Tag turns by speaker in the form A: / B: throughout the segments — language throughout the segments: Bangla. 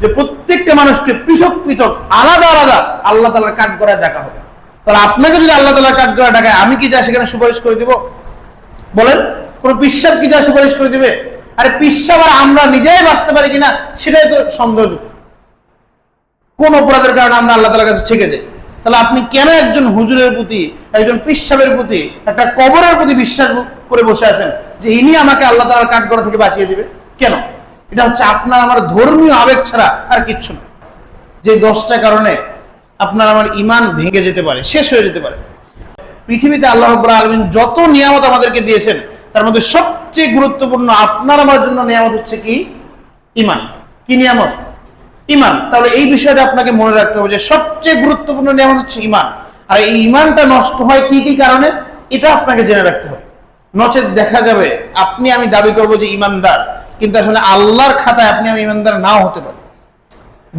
A: যে প্রত্যেকটা মানুষকে পৃথক পৃথক, আলাদা আলাদা আল্লাহ তালার কাঠ গড়ায় দেখা হবে। তাহলে আপনাকে যদি আল্লাহ তালার কাঠ গড়ায় ডাকায় আমি কি যা সেখানে সুপারিশ করে দিব? বলেন, কোন পিসাব কি যা সুপারিশ করে দিবে? আরে পিসাব আর আমরা নিজেই বাঁচতে পারি কিনা, সেটাই তো সন্দেহযুক্ত কোন অপরাধের কারণে আমরা আল্লাহ তালার কাছে ঠেকে যাই? তাহলে আপনি কেন একজন হুজুরের প্রতি, একজন পিসাবের প্রতি, একটা কবরের প্রতি বিশ্বাস করে বসে আছেন যে ইনি আমাকে আল্লাহ তালার কাঠগড়া থেকে বাঁচিয়ে দিবে? কেন? এটা হচ্ছে আপনার আমার ধর্মীয় আবেগ ছাড়া আর কিচ্ছু না। যে দশটা কারণে আপনার আমার ইমান ভেঙে যেতে পারে, শেষ হয়ে যেতে পারে। পৃথিবীতে আল্লাহ রব্বুল আলমিন যত নিয়ামত আমাদেরকে দিয়েছেন, তার মধ্যে সবচেয়ে গুরুত্বপূর্ণ আপনার আমার জন্য নিয়ামত হচ্ছে কি? ইমান। কি নিয়ামত? ইমান। তাহলে এই বিষয়টা আপনাকে মনে রাখতে হবে যে সবচেয়ে গুরুত্বপূর্ণ নিয়ামত হচ্ছে ইমান। আর এই ইমানটা নষ্ট হয় কি কি কারণে? এটা আপনাকে জেনে রাখতে হবে। নচেত দেখা যাবে, আপনি আমি দাবি করব যে ইমানদার, কিন্তু আসলে আল্লাহর খাতায় আপনি আমি ইমানদার নাও হতে পারি।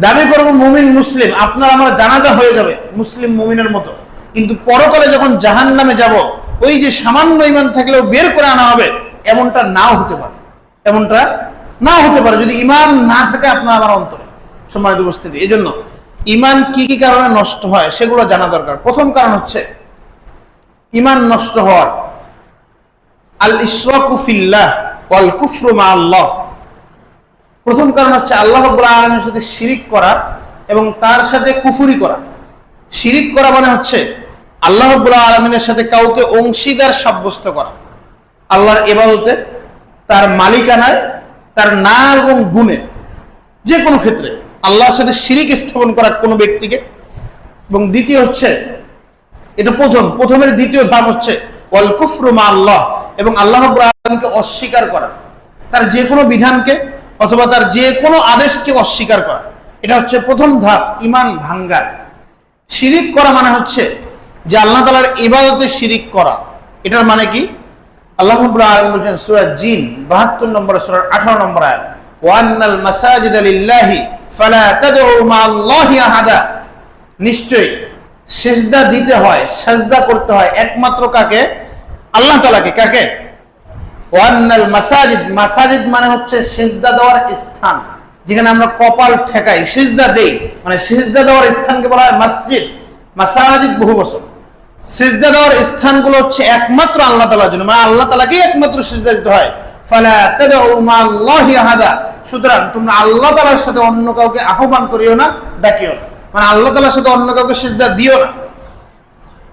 A: দাবি করব মুমিন মুসলিম, আপনার আমার জানাজা হয়ে যাবে, মুসলিম মুমিনের মতো। কিন্তু পরকালে যখন জাহান নামে যাব, ওই যে সামান্য ইমান থাকলেও বের করে আনা হবে, এমনটা নাও হতে পারে। এমনটা নাও হতে পারে, যদি ইমান না থাকে আপনার আমার অন্তরে। সম্মানিত উপস্থিতি এই জন্য ইমান কি কি কারণে নষ্ট হয়, সেগুলো জানা দরকার। প্রথম কারণ হচ্ছে, ইমান নষ্ট হওয়ার আল ইসরাকুফিল্লাহ আল্লাহ প্রথম কারণ হচ্ছে আল্লাহ আলামিনের সাথে শিরিক করা এবং তার সাথে কুফুরি করা। শিরিক করা মানে হচ্ছে আল্লাহ রাব্বুল আলামিনের সাথে কাউকে অংশীদার সাব্যস্ত করা। আল্লাহর ইবাদতে তার মালিকানায়, তার নাম এবং গুণে যে কোনো ক্ষেত্রে আল্লাহর সাথে শিরিক স্থাপন করা কোনো ব্যক্তিকে। এবং দ্বিতীয় হচ্ছে, এটা প্রথম, প্রথমের দ্বিতীয় ধাপ হচ্ছে ওয়াল কুফরু মা আল্লাহ এবং আল্লাহ আলামিনকে অস্বীকার করা। তার যে কোনো বিধানকে অথবা তার যে কোনো আদেশকে অস্বীকার করা। এটা হচ্ছে প্রথম ধাপ, ইমান ভাঙ্গা শিরিক করা মানে হচ্ছে যে আল্লাহ তালার ইবাদতে শিরিক করা। এটার মানে কি? আল্লাহ আলামিন বলছেন সূরা জিন 72 নম্বর সূরার 18 নম্বর আয়াত ওয়ান্নাল মাসাজিদ লিল্লাহি ফালা তাদউ মা আল্লাহি আহাদা। নিশ্চয়ই, সেজদা দিতে হয়, সেজদা করতে হয় একমাত্র কাকে? আল্লাহ তালাকে কাকে? ওয়ান্নাল মাসাজিদ মাসাজিদ মানে হচ্ছে সেজদা দেওয়ার স্থান, যেখানে আমরা কপাল ঠেকাই, সেজদা দেই। মানে সেজদা দেওয়ার স্থানকে বলা হয় মসজিদ, মাসাজিদ বহু বছর। সেজদা দেওয়ার স্থানগুলো হচ্ছে একমাত্র আল্লাহ তালার জন্য মানে আল্লাহ তালাকেই একমাত্র সেজদা দিতে হয়। সুতরাং তোমরা আল্লাহ তালার সাথে অন্য কাউকে আহ্বান করিও না, ডাকিও না। মানে আল্লাহ তালার সাথে অন্য কাউকে সেজদা দিও না।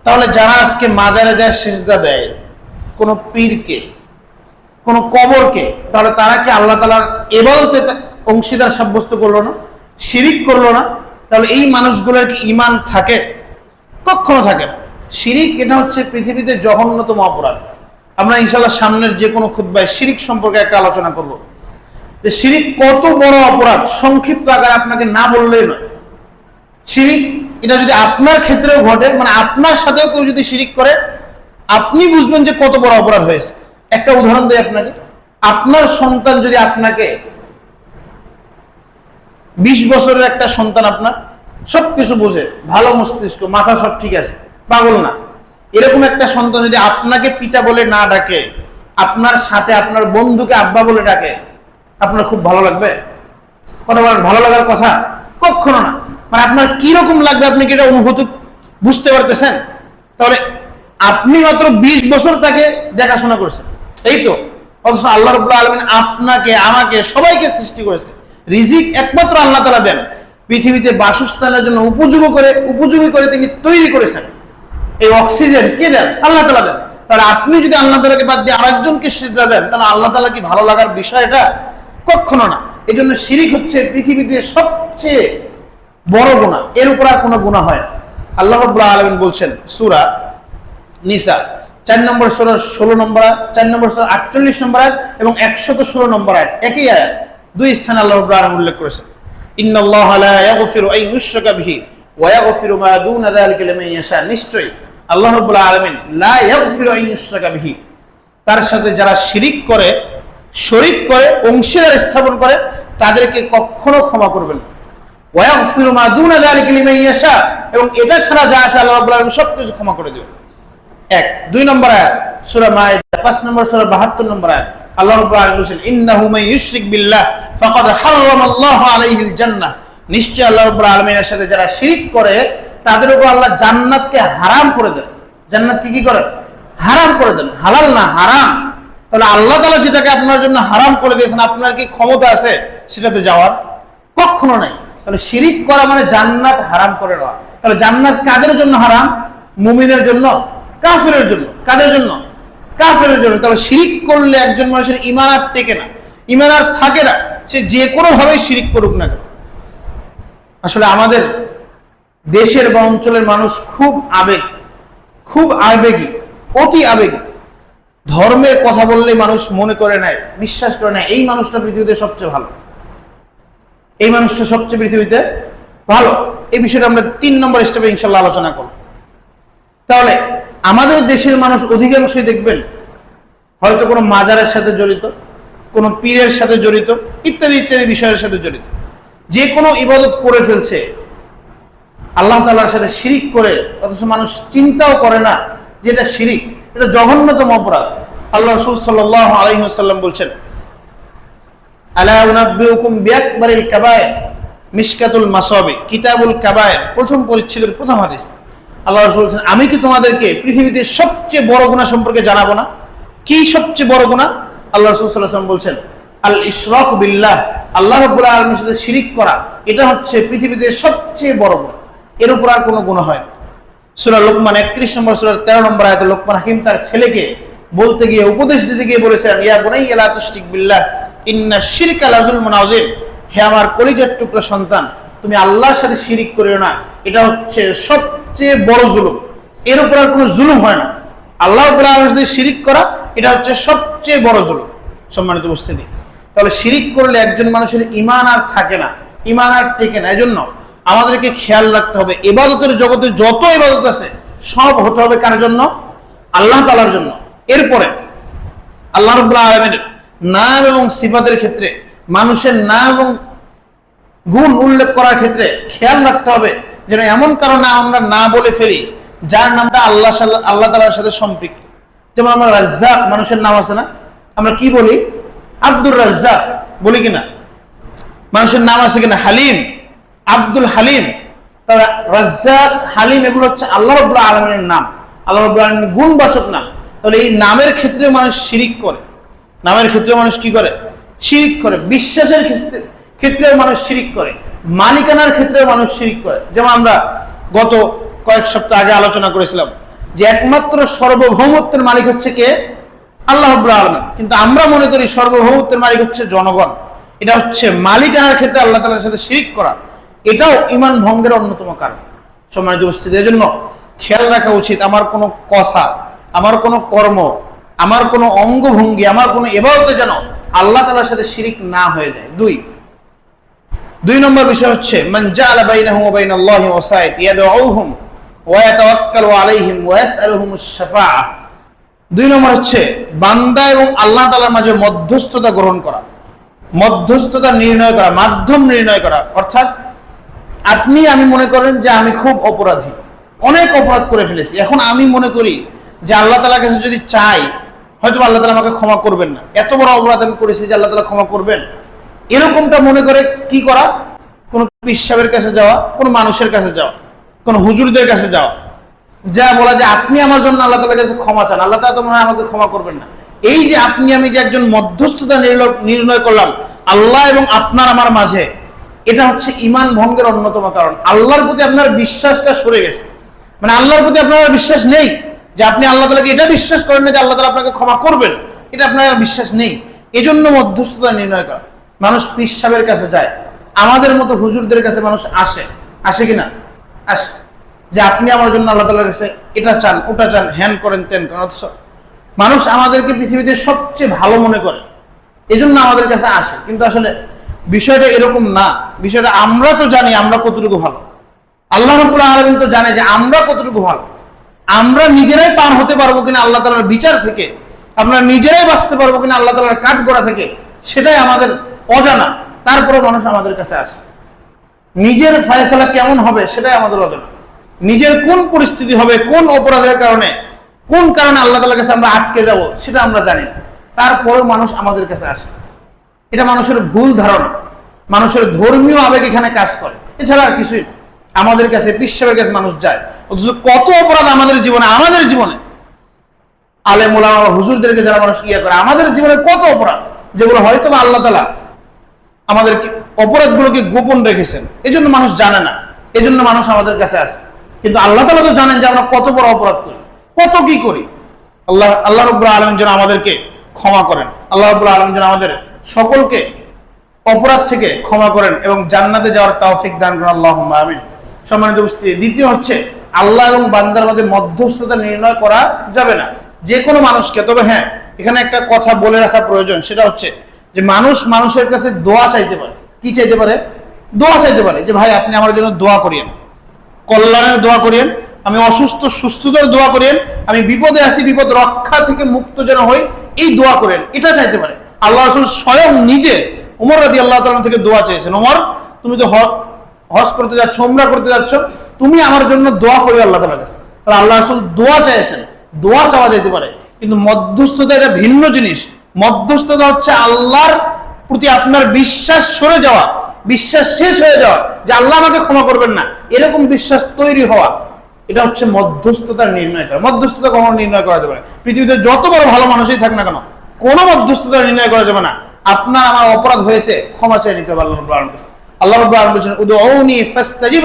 A: তাহলে যারা আজকে মাজারে যায় সেজদা দেয় কোনো পীরকে, কোনো কবরকে, তাহলে তারা কি আল্লাহ তালার এবারতে অংশীদার সাব্যস্ত করল না? শিরিক করল না? তাহলে এই মানুষগুলোর কি ইমান থাকে? কখনো থাকে না। শিরিক এটা হচ্ছে পৃথিবীতে জঘন্যতম অপরাধ। আমরা ইনশাল্লাহ সামনের যে কোনো খুদ্ায় শিরিক সম্পর্কে একটা আলোচনা করব। যে শিরিক কত বড় অপরাধ, সংক্ষিপ্ত আকারে আপনাকে না বললেই নয়। শিরিক এটা যদি আপনার ক্ষেত্রেও ঘটে মানে আপনার সাথেও কেউ যদি শিরিক করে আপনি বুঝবেন যে কত বড় অপরাধ হয়েছে। একটা উদাহরণ দেয় আপনাকে। আপনার সন্তান যদি আপনাকে বিশ বছরের একটা সন্তান আপনার, সবকিছু বোঝে, ভালো মস্তিষ্ক, মাথা সব ঠিক আছে, পাগল না। এরকম একটা সন্তান যদি আপনাকে পিতা বলে না ডাকে, আপনার সাথে আপনার বন্ধুকে আব্বা বলে ডাকে, আপনার খুব ভালো লাগবে? কথা বলেন ভালো লাগার কথা? কখনো না। মানে আপনার কীরকম লাগবে আপনি কি এটা অনুভূতি বুঝতে পারতেছেন? তাহলে আপনি মাত্র বিশ বছর তাকে দেখাশোনা করছেন। এই তো, অথচ আল্লাহ রবুল্লাহ আলমিন আপনাকে, আমাকে, সবাইকে সৃষ্টি করেছে। রিজিক একমাত্র আল্লাহ তালা দেন। পৃথিবীতে বাসস্থানের জন্য উপযোগী করে উপযোগী করে তিনি তৈরি করেছেন। এই অক্সিজেন কে দেন? আল্লাহ তালা দেন। তাহলে আপনি যদি আল্লাহ তালাকে বাদ দিয়ে আরেকজনকে সিজদা দেন, তাহলে আল্লাহ তালা কি ভালো লাগার বিষয়টা কখনো না। এই জন্য শিরিক হচ্ছে পৃথিবীতে সবচেয়ে বড় গুণা এর উপর আর কোনো গুণা হয় না। আল্লাহ রব্লা আলমিন বলছেন, সুরা নিসা। চার নম্বর ষোলো ষোলো নম্বর চার নম্বর ষোলো, আটচল্লিশ নম্বর আয়াত এবং একশত ষোলো নম্বর আয়াত। একই আয়াত। দুই স্থানে আল্লাহ উল্লেখ করেছেন। ওয়া নিশ্চয়ই আল্লাহ তার সাথে যারা শিরিক করে করে, অংশীদার স্থাপন করে, তাদেরকে কখনো ক্ষমা করবেন ইয়াশা। এবং এটা ছাড়া যা আছে আল্লাহ রাব্বুল আলামিন সবকিছু ক্ষমা করে দিবেন। এক। দুই নম্বর আয়াত, সূরা মাইদা পাঁচ নম্বর সূরা 72 নম্বর আয়াত। আল্লাহ রাব্বুল আলামিন বলেছেন, ইন্নাহু মান ইউশরিক বিল্লাহ, ফাকাদ হারামাল্লাহু আলাইহিল জান্নাহ। নিশ্চয় আল্লাহ রাব্বুল আলামিনের সাথে যারা শিরিক করে, তাদের উপর আল্লাহ জান্নাতকে হারাম করে দেন। জান্নাতকে কি করে হারাম করে দেন। হালাল না, হারাম। তাহলে আল্লাহ তাআলা যেটাকে আপনার জন্য হারাম করে দিয়েছেন, আপনার কি ক্ষমতা আছে সেটাতে যাওয়ার? কখনো নাই। তাহলে শিরিক করা মানে জান্নাত হারাম করে নেওয়া তাহলে জান্নাত কাদের জন্য হারাম? মুমিনের জন্য। কাফেরের জন্য। কাদের জন্য? কাফেরের জন্য। তাহলে শিরিক করলে একজন মানুষের ইমান আর টেকে না। ইমান আর থাকে না। সে যে কোনো ভাবে শিরিক করুক না কেন। আসলে আমাদের দেশের বা অঞ্চলের মানুষ খুব আবেগ, খুব আবেগী, অতি আবেগী। ধর্মের কথা বললে মানুষ মনে করে নেয়, বিশ্বাস করে নেয়, এই মানুষটা পৃথিবীতে সবচেয়ে ভালো। এই মানুষটা সবচেয়ে পৃথিবীতে ভালো। এই বিষয়টা আমরা তিন নম্বর স্টেপে ইনশাল্লাহ আলোচনা করব। তাহলে আমাদের দেশের মানুষ অধিকাংশই দেখবেন হয়তো কোনো মাজারের সাথে জড়িত, কোনো পীরের সাথে জড়িত, ইত্যাদি ইত্যাদি বিষয়ের সাথে জড়িত। যে কোনো ইবাদত করে ফেলছে, আল্লাহ তাআলার সাথে শিরিক করে, অথচ মানুষ চিন্তাও করে না যে এটা শিরিক, এটা জঘন্যতম অপরাধ। আল্লাহ রসুল সাল্লাহ আলহিহাল্লাম বলছেন বিআকবারিল কাবায়ের কিতাবুল কাবায়ের, প্রথম পরিচ্ছেদের প্রথম হাদিস। আল্লাহ রাসূল বলছেন, আমি কি তোমাদেরকে পৃথিবীতে সবচেয়ে বড় গুনাহ সম্পর্কে জানাব না? কি সবচেয়ে বড় গুনাহ? আল্লাহ রাসূল সাল্লাল্লাহু বলছেন আল ইশরাক বিল্লাহ, আল্লাহ রাব্বুল আলামিনের সাথে শিরিক করা, এটা হচ্ছে পৃথিবীতে সবচেয়ে বড় গুনাহ। এর উপর আর কোনো গুনাহ হয় সূরা লোকমান 31 নম্বর সূরার 13 নম্বর আয়াতে লোকমান হাকিম তার ছেলেকে বলতে গিয়ে উপদেশ দিতে গিয়ে বলেছিলেন, ইয়া বুনাইয়া, লা তুশরিক বিল্লাহ, ইন্না শিরকা লাযুলমুন আযীম। হে আমার কলিজার টুকরা সন্তান, তুমি আল্লাহর সাথে শিরিক করিও না। এটা হচ্ছে সবচেয়ে বড় জুলুম। এর উপর আর কোনো জুলুম হয় না। আল্লাহ সাথে শিরিক করা, এটা হচ্ছে সবচেয়ে বড় জুলুম। সম্মানিত উপস্থিতি। তাহলে শিরিক করলে একজন মানুষের ইমান আর থাকে না। ইমান আর টেকে না। এজন্য আমাদেরকে খেয়াল রাখতে হবে। এবাদতের জগতে যত ইবাদত আছে, সব হতে হবে কার জন্য? আল্লাহ তাআলার জন্য। এরপরে আল্লাহ রব্বুল্লাহ আলমের নাম এবং সিফাতের ক্ষেত্রে, মানুষের নাম এবং গুণ উল্লেখ করার ক্ষেত্রে খেয়াল রাখতে হবে যেন এমন কারও নাম আমরা না বলে ফেলি, যার নামটা আল্লাহ আল্লাহ তালার সাথে সম্পৃক্ত। যেমন আমরা রাজ্জাক, মানুষের নাম আছে না? আমরা কি বলি? আব্দুর রাজ্জাক, বলি কিনা? মানুষের নাম আছে কিনা? হালিম, আব্দুল হালিম। তাহলে রাজ্জাক, হালিম এগুলো হচ্ছে আল্লাহ রব্বুল্লাহ আলমের নাম। আল্লাহ রব্বুল্লাহ আলমের গুণবাচক নাম। তাহলে এই নামের ক্ষেত্রে মানুষ শিরিক করে। নামের ক্ষেত্রে মানুষ কি করে? শিরিক করে। বিশ্বাসের ক্ষেত্রে ক্ষেত্রেও মানুষ শিরিক করে। মালিকানার ক্ষেত্রেও মানুষ শিরিক করে। যেমন আমরা গত কয়েক সপ্তাহ আগে আলোচনা করেছিলাম যে একমাত্র সর্বভৌমত্বের মালিক হচ্ছে কে? আল্লাহ আলম কিন্তু আমরা মনে করি সর্বভৌমত্বের মালিক হচ্ছে জনগণ। এটা হচ্ছে মালিকানার ক্ষেত্রে আল্লাহ তালার সাথে শিরিক করা। এটাও ইমান ভঙ্গের অন্যতম কারণ। সম্মানিত উপস্থিতি জন্য খেয়াল রাখা উচিত, আমার কোনো কথা, আমার কোনো কর্ম, আমার কোনো অঙ্গভঙ্গি, আমার কোনো এবারতে যেন আল্লাহ তালার সাথে শিরিক না হয়ে যায়। দুই দুই নম্বর বিষয় হচ্ছে বাইনাহু ওয়া দুই নম্বর হচ্ছে, বান্দা এবং আল্লাহ তাআলার মাঝে মধ্যস্থতা গ্রহণ করা, মধ্যস্থতা নির্ণয় করা, মাধ্যম নির্ণয় করা। অর্থাৎ, আপনি, আমি মনে করেন যে আমি খুব অপরাধী, অনেক অপরাধ করে ফেলেছি। এখন আমি মনে করি যে আল্লাহ তালার কাছে যদি চাই হয়তো আল্লাহ তালা আমাকে ক্ষমা করবেন না। এত বড় অপরাধ আমি করেছি যে আল্লাহ তালা ক্ষমা করবেন? এরকমটা মনে করে কি করা? কোনো পিসাবের কাছে যাওয়া, কোনো মানুষের কাছে যাওয়া, কোনো হুজুরদের কাছে যাওয়া। যা বলা যে আপনি আমার জন্য আল্লাহ তালার কাছে ক্ষমা চান। আল্লাহ তালা তো মনে হয় আমাকে ক্ষমা করবেন না। এই যে আপনি, আমি যে একজন মধ্যস্থতা নির্ণয় করলাম, আল্লাহ এবং আপনার আমার মাঝে, এটা হচ্ছে ইমান ভঙ্গের অন্যতম কারণ। আল্লাহর প্রতি আপনার বিশ্বাসটা সরে গেছে। মানে আল্লাহর প্রতি আপনার বিশ্বাস নেই যে আপনি আল্লাহ তালাকে এটা বিশ্বাস করেন না যে আল্লাহ তালা আপনাকে ক্ষমা করবেন। এটা আপনার বিশ্বাস নেই। এজন্য মধ্যস্থতা নির্ণয় করা। মানুষ পীর সাহেবের কাছে যায়। আমাদের মতো হুজুরদের কাছে মানুষ আসে। আসে কিনা আসে। যে আপনি আমার জন্য আল্লাহ তালার কাছে এটা চান, ওটা চান, হ্যান করেন, তেন করেন, অথচ মানুষ আমাদেরকে পৃথিবীতে সবচেয়ে ভালো মনে করে। এজন্য আমাদের কাছে আসে। কিন্তু আসলে বিষয়টা এরকম না। বিষয়টা আমরা তো জানি আমরা কতটুকু ভালো। আল্লাহ রব্বুল আলমিন তো জানে যে আমরা কতটুকু ভালো। আমরা নিজেরাই পার হতে পারব কিনা আল্লাহ তালার বিচার থেকে, আমরা নিজেরাই বাঁচতে পারব কিনা আল্লাহ তালার কাঠ গড়া থেকে, সেটাই আমাদের অজানা। তারপরে মানুষ আমাদের কাছে আসে। নিজের ফয়সালা কেমন হবে সেটাই আমাদের অজানা। নিজের কোন পরিস্থিতি হবে, কোন অপরাধের কারণে, কোন কারণে আল্লাহ তালার কাছে আমরা আটকে যাব, সেটা আমরা জানি না। তারপরেও মানুষ আমাদের কাছে আসে। এটা মানুষের ভুল ধারণা। মানুষের ধর্মীয় আবেগ এখানে কাজ করে। এছাড়া আর কিছুই আমাদের কাছে, বিশ্বের কাছে মানুষ যায়। অথচ কত অপরাধ আমাদের জীবনে আমাদের জীবনে। আলে মোলামা হুজুরদেরকে যারা মানুষ ইয়ে করে, আমাদের জীবনে কত অপরাধ, যেগুলো হয়তো আল্লাহ তালা আমাদেরকে অপরাধগুলোকে গোপন রেখেছেন। এই জন্য মানুষ জানে না। এই জন্য মানুষ আমাদের কাছে আসে কিন্তু আল্লাহ তালা তো জানেন যে আমরা কত বড় অপরাধ করি। কত কি করি? আল্লাহ আল্লাহ রব্বুল আলম যেন আমাদেরকে ক্ষমা করেন। আল্লাহ রব্বুল আলম যেন আমাদের সকলকে অপরাধ থেকে ক্ষমা করেন এবং জান্নাতে যাওয়ার তৌফিক দান করেন। আল্লাহ আমিন। সম্মানিত উপস্থিতি। দ্বিতীয় হচ্ছে, আল্লাহ এবং বান্দার মধ্যে মধ্যস্থতা নির্ণয় করা যাবে না। যে কোনো মানুষকে, তবে হ্যাঁ এখানে একটা কথা বলে রাখা প্রয়োজন। সেটা হচ্ছে যে মানুষ মানুষের কাছে দোয়া চাইতে পারে। কি চাইতে পারে? দোয়া চাইতে পারে যে, ভাই, আপনি আমার জন্য দোয়া করিয়েন। কল্যাণের দোয়া করিয়েন। আমি অসুস্থ, সুস্থতার দোয়া করিয়েন। আমি বিপদে আসি বিপদ রক্ষা থেকে মুক্ত যেন হই, এই দোয়া করেন এটা চাইতে পারে। আল্লাহ রসুল স্বয়ং নিজে উমর রাদি আল্লাহ তালাম থেকে দোয়া চেয়েছেন, উমর, তুমি তো হজ করতে যাচ্ছ ওমরা করতে যাচ্ছ, তুমি আমার জন্য দোয়া করি আল্লাহ তালার কাছে। তাহলে আল্লাহ রসুল দোয়া চাইছেন। দোয়া চাওয়া যেতে পারে। কিন্তু মধ্যস্থতা এটা ভিন্ন জিনিস। মধ্যস্থতা হচ্ছে আল্লাহর প্রতি আপনার বিশ্বাস সরে যাওয়া, বিশ্বাস শেষ হয়ে যাওয়া যে আল্লাহ আমাকে ক্ষমা করবেন না। এরকম বিশ্বাস তৈরি হওয়া, এটা হচ্ছে মধ্যস্থতার নির্ণয় করা। মধ্যস্থতা কখনো নির্ণয় করা যাবে না। পৃথিবীতে যত বড় ভালো মানুষই থাক না কেন, কোনো মধ্যস্থতা নির্ণয় করা যাবে না। আপনার আমার অপরাধ হয়েছে, ক্ষমা চেয়ে নিতে হবে আল্লাহ রব্বুল আলামিনের কাছে আল্লাহ বলেছেন, উদউনি ফাস্তাজিব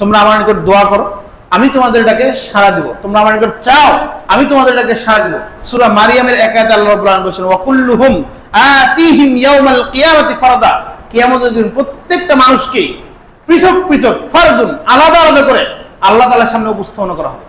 A: তোমরা আমার নিকট দোয়া করো। আমি তোমাদের এটাকে সাড়া দিব। তোমরা আমার নিকট চাও, আমি তোমাদের এটাকে সাড়া দিব। সূরা মারিয়ামের একায়াতে আল্লাহ রাব্বুল আলামিন বলেছেন ওয়া কুল্লুহুম আতিহিম ইয়াউমাল কিয়ামাতি ফারদা। কিয়ামতের দিন প্রত্যেকটা মানুষকে পৃথক পৃথক, ফারদুন, আলাদা আলাদা করে আল্লাহ তাআলার সামনে উপস্থাপন করা হবে।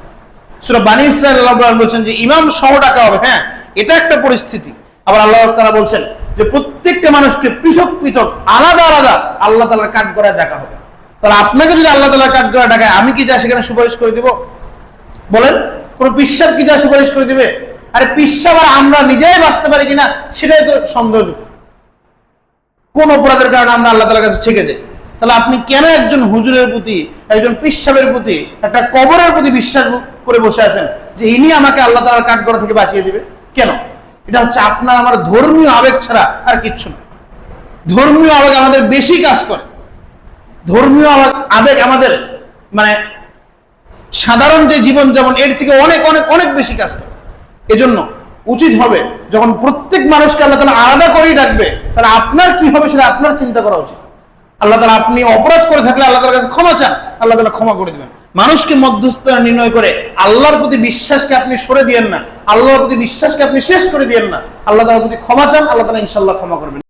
A: সূরা বানী ইসরাইল আল্লাহ রাব্বুল বলছেন যে, ইমাম সহ ডাকা হবে। হ্যাঁ এটা একটা পরিস্থিতি। আবার আল্লাহ তাআলা বলছেন যে, প্রত্যেকটা মানুষকে পৃথক পৃথক, আলাদা আলাদা আল্লাহ তাআলার কাঠ গড়ায় দেখা হবে। তাহলে আপনাকে যদি আল্লাহ তাআলার কাঠ গড়ায় ডাকায় আমি কি যা সেখানে সুপারিশ করে দিব? বলেন, কোন পিসাব কি যা সুপারিশ করে দিবে? আরে পিসাব আর আমরা নিজেই বাঁচতে পারি কিনা, সেটাই তো সন্দেহযুক্ত। কোন অপরাধের কারণে আমরা আল্লাহ তালার কাছে ঠেকে যাই? তাহলে আপনি কেন একজন হুজুরের প্রতি, একজন পিসাবের প্রতি, একটা কবরের প্রতি বিশ্বাস করে বসে আছেন যে ইনি আমাকে আল্লাহ তালার কাঠগড়া থেকে বাঁচিয়ে দিবে? কেন? এটা হচ্ছে আপনার, আমার ধর্মীয় আবেগ ছাড়া আর কিচ্ছু না। ধর্মীয় আবেগ আমাদের বেশি কাজ করে। ধর্মীয় আবেগ- আমাদের মানে সাধারণ যে জীবন যেমন এর থেকে অনেক অনেক অনেক বেশি কাজ করে। এজন্য উচিত হবে যখন প্রত্যেক মানুষকে আল্লাহ তালা আলাদা করেই ডাকবে, তাহলে আপনার কি হবে সেটা আপনার চিন্তা করা উচিত। আল্লাহ তালা আপনি অপরাধ করে থাকলে আল্লাহ তালার কাছে ক্ষমা চান, আল্লাহ তালা ক্ষমা করে দেবেন। মানুষকে মধ্যস্থ নির্ণয় করে আল্লাহর প্রতি বিশ্বাসকে আপনি সরে দিয়েন না, আল্লাহর প্রতি বিশ্বাসকে আপনি শেষ করে দিয়েন না, আল্লাহ তালার প্রতি ক্ষমা চান, আল্লাহ তালা ইনশাল্লাহ ক্ষমা করবেন।